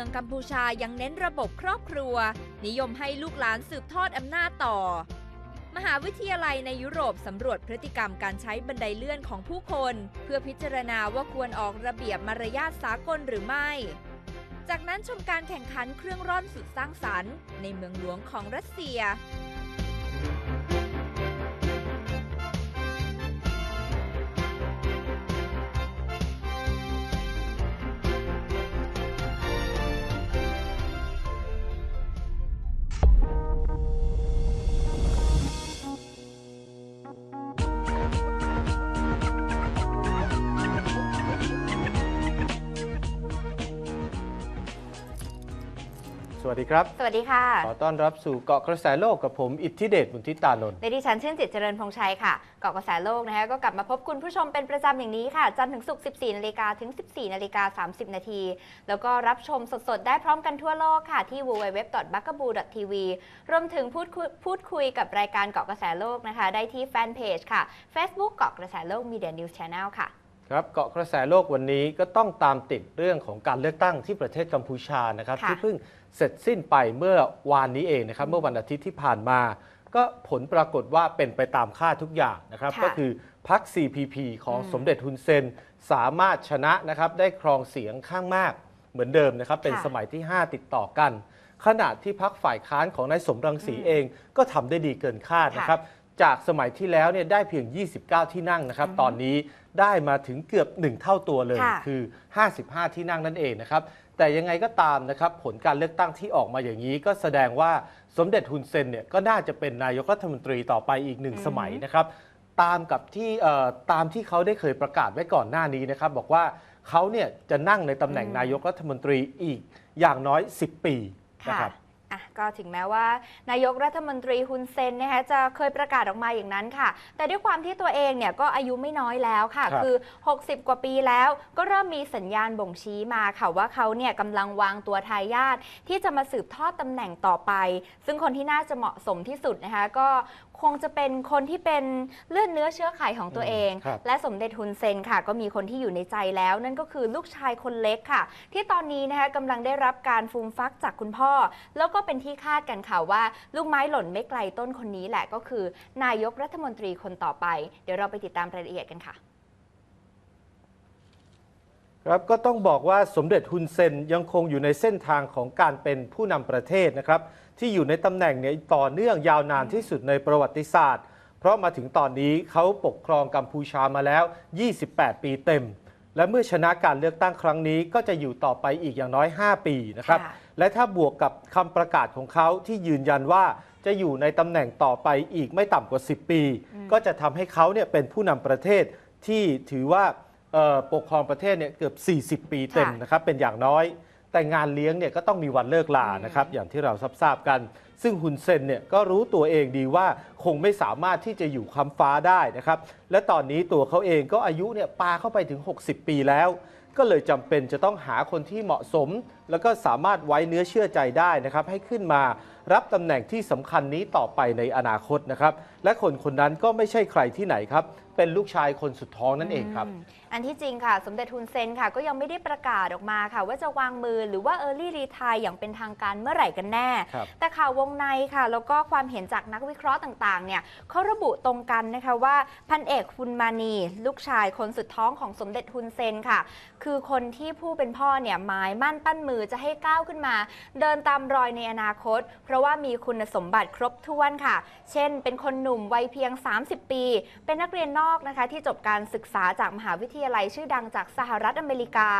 มืองกัมพูชายังเน้นระบบครอบครัว นิยมให้ลูกหลานสืบทอดอำนาจต่อ มหาวิทยาลัยในยุโรปสำรวจพฤติกรรมการใช้บันไดเลื่อนของผู้คน เพื่อพิจารณาว่าควรออกระเบียบมารยาทสากลหรือไม่ จากนั้นชมการแข่งขันเครื่องร่อนสุดสร้างสรรค์ ในเมืองหลวงของรัสเซีย วัสดีครับ สวัสดีค่ะ ขอต้อนรับสู่เกาะกระแสโลกกับผม อิทธิเดชบุญทิตานนท์ในดิฉันชื่นจิตเจริญพงษ์ชัยค่ะ เกาะกระแสโลกนะคะก็กลับมาพบคุณผู้ชมเป็นประจำอย่างนี้ค่ะ จันทร์ถึงศุกร์ 14นาฬิกาถึง 14นาฬิกา30 นาที แล้วก็รับชมสดๆ ได้พร้อมกันทั่วโลกค่ะที่ www.bugaboo.tv รวมถึงพูดคุยพูดคุยกับรายการเกาะกระแสโลกนะคะ ได้ที่แฟนเพจค่ะ Facebook เกาะกระแสโลก Media News Channel ค่ะ ครับเกาะกระแสโลกวันนี้ก็ต้องตามติดเรื่องของการเลือกตั้งที่ประเทศกัมพูชานะครับค่ะ ที่เพิ่งเสร็จสิ้นไปเมื่อวานนี้เองนะครับเมื่อวันอาทิตย์ที่ผ่านมา ก็ผลปรากฏว่าเป็นไปตามคาดทุกอย่างนะครับค่ะก็คือพรรค CPP ของอืมสมเด็จฮุนเซน สามารถชนะนะครับได้ครองเสียงข้างมากเหมือนเดิมนะครับเป็นค่ะ สมัยที่ 5 ติดต่อกัน ขณะที่พรรคฝ่ายค้านของนายสมรังสีอืมเองก็ทำได้ดีเกินคาดค่ะนะครับ จากสมัยที่แล้วเนี่ยได้เพียง 29 ที่นั่งนะครับอือฮึตอนนี้ได้มาถึงเกือบ 1 เท่าตัวเลย ค่ะคือ 55 ที่นั่งนั่นเองนะครับ แต่ยังไงก็ตามนะครับ ผลการเลือกตั้งที่ออกมาอย่างนี้ ก็แสดงว่าสมเด็จฮุนเซนเนี่ยก็น่าจะเป็นนายกรัฐมนตรีต่อไปอีกหนึ่งอือฮึสมัยนะครับ ตามกับที่เอ่อตามที่เขาได้เคยประกาศไว้ก่อนหน้านี้นะครับ บอกว่าเขาเนี่ยจะนั่งในตำแหน่งอืมนายกรัฐมนตรีอีกอย่างน้อย 10 ปีนะค่ะครับ อะก็ถึงแม้ว่า นายกรัฐมนตรีฮุนเซนนะคะจะเคยประกาศออกมาอย่างนั้นค่ะ แต่ด้วยความที่ตัวเองเนี่ยก็อายุไม่น้อยแล้วค่ะ ครับคือ 60 กว่าปีแล้ว ก็เริ่มมีสัญญาณบ่งชี้มาค่ะว่าเขาเนี่ยกำลังวางตัวทายาทที่จะมาสืบทอดตำแหน่งต่อไป ซึ่งคนที่น่าจะเหมาะสมที่สุดนะคะก็ คงจะเป็นคนที่เป็นเลือดเนื้อเชื้อไขของตัวเอง ครับ และสมเด็จฮุนเซนค่ะ ก็มีคนที่อยู่ในใจแล้ว นั่นก็คือลูกชายคนเล็กค่ะ ที่ตอนนี้นะคะกำลังได้รับการฟูมฟักจากคุณพ่อ แล้วก็เป็นที่คาดกันค่ะว่า ลูกไม้หล่นไม่ไกลต้นคนนี้แหละก็คือ นายกรัฐมนตรีคนต่อไป เดี๋ยวเราไปติดตามรายละเอียดกันค่ะ ครับก็ต้องบอกว่าสมเด็จฮุนเซนยังคงอยู่ในเส้นทางของการเป็นผู้นำประเทศนะครับ ที่อยู่ในตำแหน่งเนี่ยต่อเนื่องยาวนานที่สุดในประวัติศาสตร์ เพราะมาถึงตอนนี้เขาปกครองกัมพูชามาแล้ว 28 ปีเต็ม และเมื่อชนะการเลือกตั้งครั้งนี้ก็จะอยู่ต่อไปอีกอย่างน้อย 5 ปีนะครับค่ะและถ้าบวกกับคำประกาศของเขาที่ยืนยันว่าจะอยู่ในตำแหน่งต่อไปอีกไม่ต่ำกว่า 10 ปี ก็จะทำให้เขาเนี่ยเป็นผู้นำประเทศที่ถือว่าเอ่อปกครองประเทศเนี่ยเกือบ 40 ปีเต็มค่ะนะครับเป็นอย่างน้อย แต่งานเลี้ยงเนี่ยก็ต้องมีวันเลิกลาอืมนะครับอย่างที่เราทราบๆกัน ซึ่งฮุนเซนเนี่ยก็รู้ตัวเองดีว่าคงไม่สามารถที่จะอยู่คำฟ้าได้นะครับและตอนนี้ตัวเขาเองก็อายุเนี่ยปาเข้าไปถึง 60 ปีแล้ว ก็เลยจำเป็นจะต้องหาคนที่เหมาะสม แล้วก็สามารถไว้เนื้อเชื่อใจได้นะครับให้ขึ้นมา รับตำแหน่งที่สำคัญนี้ต่อไปในอนาคตนะครับ และคนคนนั้นก็ไม่ใช่ใครที่ไหนครับ เป็นลูกชายคนสุดท้องนั่นเองครับมอันที่จริงค่ะ สมเด็จฮุนเซนค่ะ ก็ยังไม่ได้ประกาศออกมาค่ะ ว่าจะวางมือหรือว่า Early Retire อย่างเป็นทางการเมื่อไหร่กันแน่ครับแต่ข่าววงในค่ะ แล้วก็ความเห็นจากนักวิเคราะห์ต่างๆเนี่ยเขาระบุตรงกันนะคะว่าพันเอกฮุนมานี ลูกชายคนสุดท้องของสมเด็จฮุนเซนค่ะ คือคนที่ผู้เป็นพ่อเนี่ยหมายมั่นปั้นมือจะให้ก้าวขึ้นมา เดินตามรอยในอนาคตเพราะว่ามีคุณสมบัติครบถ้วนค่ะ เช่น เป็นคนหนุ่มวัยเพียง 30 ปี เป็นนักเรียนนอกนะคะที่จบการศึกษาจากมหาวิทยาลัยชื่อดังจากสหรัฐอเมริกา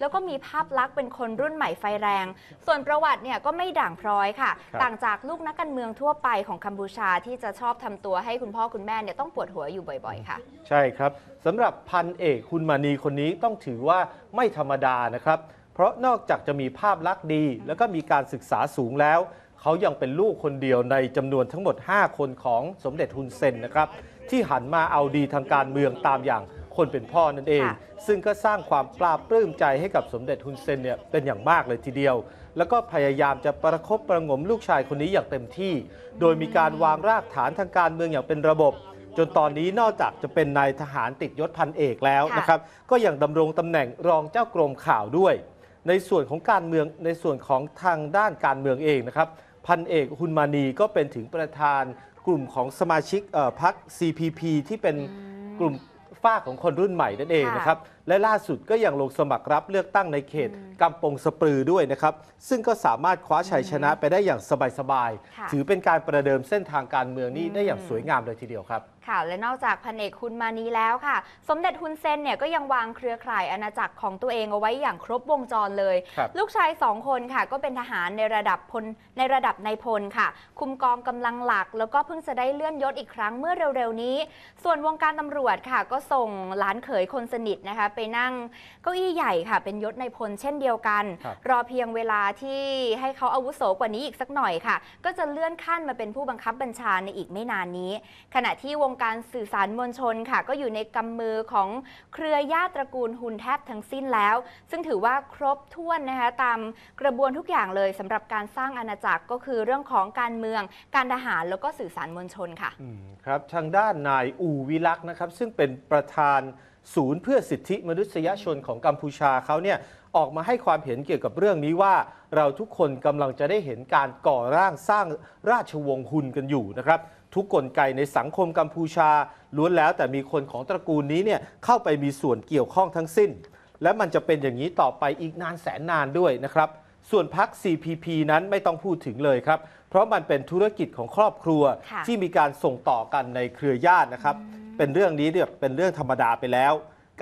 แล้วก็มีภาพลักษณ์เป็นคนรุ่นใหม่ไฟแรง ส่วนประวัติเนี่ยก็ไม่ด่างพร้อยค่ะครับต่างจากลูกนักการเมืองทั่วไปของกัมพูชาที่จะชอบทำตัวให้คุณพ่อคุณแม่เนี่ยต้องปวดหัวอยู่บ่อยๆ ค่ะ ใช่ครับสำหรับพันเอกคุณมานีคนนี้ต้องถือว่าไม่ธรรมดานะครับ เพราะนอกจากจะมีภาพลักษณ์ดี แล้วก็มีการศึกษาสูงแล้ว เขายังเป็นลูกคนเดียวในจำนวนทั้งหมด 5 คนของสมเด็จฮุนเซนนะครับที่หันมาเอาดีทางการเมืองตามอย่างคนเป็นพ่อนั่นเองค่ะซึ่งก็สร้างความปลาบปลื้มใจให้กับสมเด็จฮุนเซนเนี่ยเป็นอย่างมากเลยทีเดียว แล้วก็พยายามจะประคบประหงมลูกชายคนนี้อย่างเต็มที่ โดยมีการวางรากฐานทางการเมืองอย่างเป็นระบบ จนตอนนี้นอกจากจะเป็นนายทหารติดยศพันเอกแล้วค่ะนะครับ ก็ยังดำรงตำแหน่งรองเจ้ากรมข่าวด้วย ในส่วนของการเมืองในส่วนของทางด้านการเมืองเองนะครับ พันเอกฮุนมานีก็เป็นถึงประธานกลุ่มของสมาชิกเอ่อพรรค CPP ที่เป็นกลุ่มฝ้ากของคนรุ่นใหม่นั่นเองค่ะนะครับ และล่าสุดก็ยังลงสมัครรับเลือกตั้งในเขตกำปงสปรือด้วยนะครับ ซึ่งก็สามารถคว้าชัยชนะไปได้อย่างสบายค่ะๆถือเป็นการประเดิมเส้นทางการเมืองนี้ได้อย่างสวยงามเลยทีเดียวครับค่ะและนอกจากพันเอกฮุนมานีแล้วค่ะ สมเด็จฮุนเซนเนี่ยก็ยังวางเครือข่ายอาณาจักรของตัวเองเอาไว้อย่างครบวงจรเลยครับลูกชายสองคนค่ะ ก็เป็นทหารในระดับพลในระดับนายพลค่ะ คุมกองกำลังหลัก แล้วก็เพิ่งจะได้เลื่อนยศอีกครั้งเมื่อเร็วๆนี้ ส่วนวงการตำรวจค่ะ ก็ส่งหลานเขยคนสนิทนะคะ ไปนั่งเก้าอี้ใหญ่ค่ะ เป็นยศนายพลเช่นเดียวกันครับรอเพียงเวลาที่ให้เขาอาวุโสกว่านี้อีกสักหน่อยค่ะ ก็จะเลื่อนขั้นมาเป็นผู้บังคับบัญชาในอีกไม่นานนี้ ขณะที่วงการสื่อสารมวลชนค่ะ ก็อยู่ในกำมือของเครือญาติตระกูลหุนแทบทั้งสิ้นแล้ว ซึ่งถือว่าครบถ้วนนะคะตามกระบวนทุกอย่างเลยสำหรับการสร้างอาณาจักรก็คือเรื่องของการเมือง การทหารแล้วก็สื่อสารมวลชนค่ะ อืมครับทางด้านนายอูวิลักษ์นะครับ ซึ่งเป็นประธาน ศูนย์เพื่อสิทธิมนุษยชนของกัมพูชาเขาเนี่ยออกมาให้ความเห็นเกี่ยวกับเรื่องนี้ว่า เราทุกคนกำลังจะได้เห็นการก่อร่างสร้างราชวงศ์ฮุนกันอยู่นะครับทุกกลไกในสังคมกัมพูชาล้วนแล้วแต่มีคนของตระกูลนี้เนี่ยเข้าไปมีส่วนเกี่ยวข้องทั้งสิ้น และมันจะเป็นอย่างนี้ต่อไปอีกนานแสนนานด้วยนะครับ ส่วนพัก CPP นั้นไม่ต้องพูดถึงเลยครับ เพราะมันเป็นธุรกิจของครอบครัวค่ะที่มีการส่งต่อกันในเครือญาตินะครับ เป็นเรื่องนี้เนี่ยเป็นเรื่องธรรมดาไปแล้ว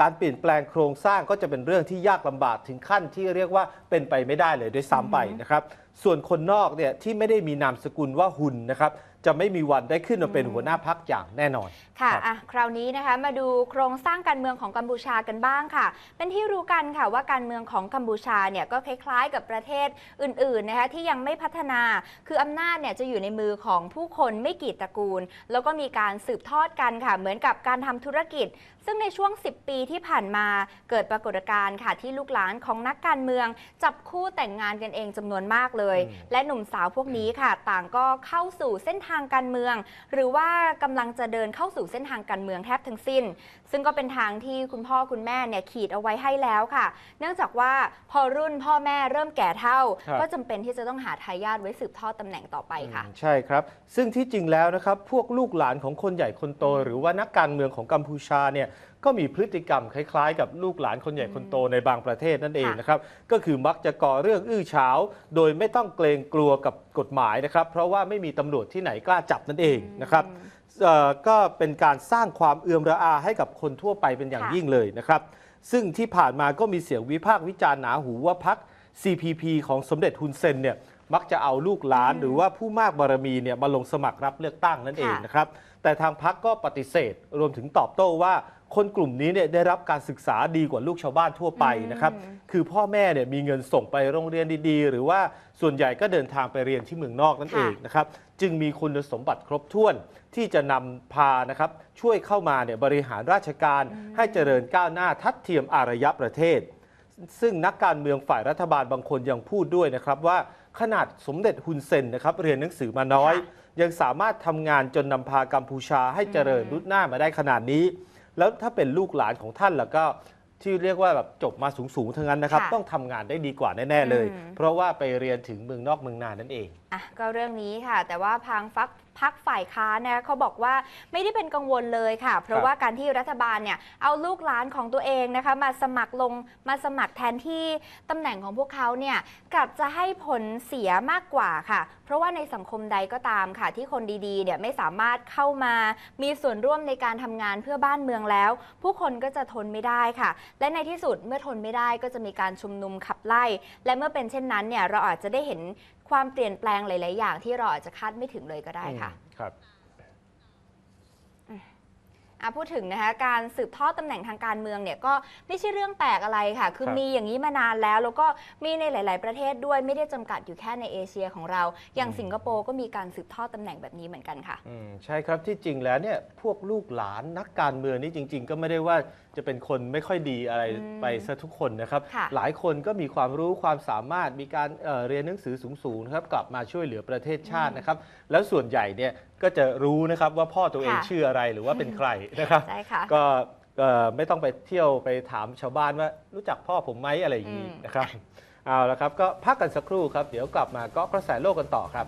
การเปลี่ยนแปลงโครงสร้างก็จะเป็นเรื่องที่ยากลำบากถึงขั้นที่เรียกว่าเป็นไปไม่ได้เลยด้วยซ้ำไปนะครับ ส่วนคนนอกเนี่ยที่ไม่ได้มีนามสกุลว่าหุนนะครับจะไม่มีวันได้ขึ้นมาเป็นหัวหน้าพักอย่างแน่นอน ค่ะครับอะ คราวนี้นะคะมาดูโครงสร้างการเมืองของกัมพูชากันบ้างค่ะ เป็นที่รู้กันค่ะว่าการเมืองของกัมพูชาเนี่ยก็คล้ายๆกับประเทศอื่นๆนะคะที่ยังไม่พัฒนา คืออำนาจเนี่ยจะอยู่ในมือของผู้คนไม่กี่ตระกูล แล้วก็มีการสืบทอดกันค่ะ เหมือนกับการทำธุรกิจ ซึ่งในช่วง 10 ปีที่ผ่านมาเกิดปรากฏการณ์ค่ะที่ลูกหลานของนักการเมือง จับคู่แต่งงานกันเองจำนวนมากเลยอืมและหนุ่มสาวพวกนี้ค่ะ ต่างก็เข้าสู่เส้นทางการเมือง หรือว่ากำลังจะเดินเข้าสู่เส้นทางการเมืองแทบทั้งสิ้น ซึ่งก็เป็นทางที่คุณพ่อคุณแม่เนี่ยขีดเอาไว้ให้แล้วค่ะ เนื่องจากว่าพอรุ่นพ่อแม่เริ่มแก่เท่าครับก็จำเป็นที่จะต้องหาทายาทไว้สืบทอดตำแหน่งต่อไปค่ะอืมใช่ครับ ซึ่งที่จริงแล้วนะครับพวกลูกหลานของคนใหญ่คนโต หรือว่านักการเมืองของกัมพูชาเนี่ยก็มีพฤติกรรมคล้ายๆ กับลูกหลานคนใหญ่คนโตในบางประเทศนั่นเองค่ะนะครับก็คือมักจะก่อเรื่องอื้อฉาว โดยไม่ต้องเกรงกลัวกับกฎหมายนะครับ เพราะว่าไม่มีตำรวจที่ไหนกล้าจับนั่นเองนะครับเอ่อก็เป็นการสร้างความเอือมระอาให้กับคนทั่วไปเป็นอย่างค่ะยิ่งเลยนะครับ ซึ่งที่ผ่านมาก็มีเสียงวิพากษ์วิจารณ์หนาหูว่าพัก CPP ของสมเด็จฮุนเซนเนี่ยมักจะเอาลูกหลานหรือว่าผู้มากบารมีเนี่ยมาลงสมัครรับเลือกตั้งนั่นเองค่ะนะครับ แต่ทางพักก็ปฏิเสธรวมถึงตอบโต้ว่า คนกลุ่มนี้เนี่ยได้รับการศึกษาดีกว่าลูกชาวบ้านทั่วไปนะครับอืมคือพ่อแม่เนี่ยมีเงินส่งไปโรงเรียนดีๆ หรือว่าส่วนใหญ่ก็เดินทางไปเรียนที่เมืองนอกนั่นเองนะครับ จึงมีคุณสมบัติครบถ้วนที่จะนำพานะครับช่วยเข้ามาเนี่ยบริหารราชการให้เจริญก้าวหน้าทัดเทียมอารยประเทศ ซึ่งนักการเมืองฝ่ายรัฐบาลบางคนยังพูดด้วยนะครับว่าขนาดสมเด็จฮุนเซนนะครับเรียนหนังสือมาน้อย ยังสามารถทำงานจนนำพากัมพูชาให้เจริญรุดหน้ามาได้ขนาดนี้ แล้วถ้าเป็นลูกหลานของท่านแล้วก็ที่เรียกว่าแบบจบมาสูงๆทั้งนั้นนะครับ ค่ะต้องทำงานได้ดีกว่าแน่ๆเลย อืม เพราะว่าไปเรียนถึงเมืองนอกเมืองนานั่นเองอะก็เรื่องนี้ค่ะ แต่ว่าพังฟักพักฝ่ายค้านนะคะเขาบอกว่าไม่ได้เป็นกังวลเลยค่ะ เพราะว่าการที่รัฐบาลเนี่ยเอาลูกหลานของตัวเองนะคะ มาสมัครลงมาสมัครแทนที่ตำแหน่งของพวกเขาเนี่ยกลับจะให้ผลเสียมากกว่าค่ะ เพราะว่าในสังคมใดก็ตามค่ะ ที่คนดีๆเนี่ยไม่สามารถเข้ามามีส่วนร่วมในการทำงานเพื่อบ้านเมืองแล้ว ผู้คนก็จะทนไม่ได้ค่ะ และในที่สุดเมื่อทนไม่ได้ก็จะมีการชุมนุมขับไล่ และเมื่อเป็นเช่นนั้นเนี่ยเราอาจจะได้เห็น ความเปลี่ยนแปลงหลาย ๆ อย่างที่เราอาจจะคาดไม่ถึงเลยก็ได้ค่ะอืมครับอ่ะพูดถึงนะคะการสืบทอดตำแหน่งทางการเมืองเนี่ยก็ไม่ใช่เรื่องแปลกอะไรค่ะ คือครับมีอย่างนี้มานานแล้ว แล้วก็มีในหลาย ๆ ประเทศด้วยไม่ได้จำกัดอยู่แค่ในเอเชียของเรา อย่างสิงคโปร์ก็มีการสืบทอดตำแหน่งแบบนี้เหมือนกันค่ะ อืมใช่ครับที่จริงแล้วเนี่ยพวกลูกหลานนักการเมืองนี่จริง ๆ ก็ไม่ได้ว่าจะเป็นคนไม่ค่อยดีอะไรอืมไปซะทุกคนนะครับ ค่ะ หลายคนก็มีความรู้ความสามารถมีการเอ่อเรียนหนังสือสูงๆนะครับกลับมาช่วยเหลือประเทศชาตินะครับ แล้วส่วนใหญ่เนี่ยก็จะรู้นะครับว่าพ่อตัวเองค่ะชื่ออะไรหรือว่าเป็นใครนะครับ ใช่ค่ะ ก็เอ่อไม่ต้องไปเที่ยวไปถามชาวบ้านว่ารู้จักพ่อผมไหมอะไรอย่างนี้อืม นะครับเอาละครับก็พักกันสักครู่ครับ เดี๋ยวกลับมาเก็กระแสโลกกันต่อครับ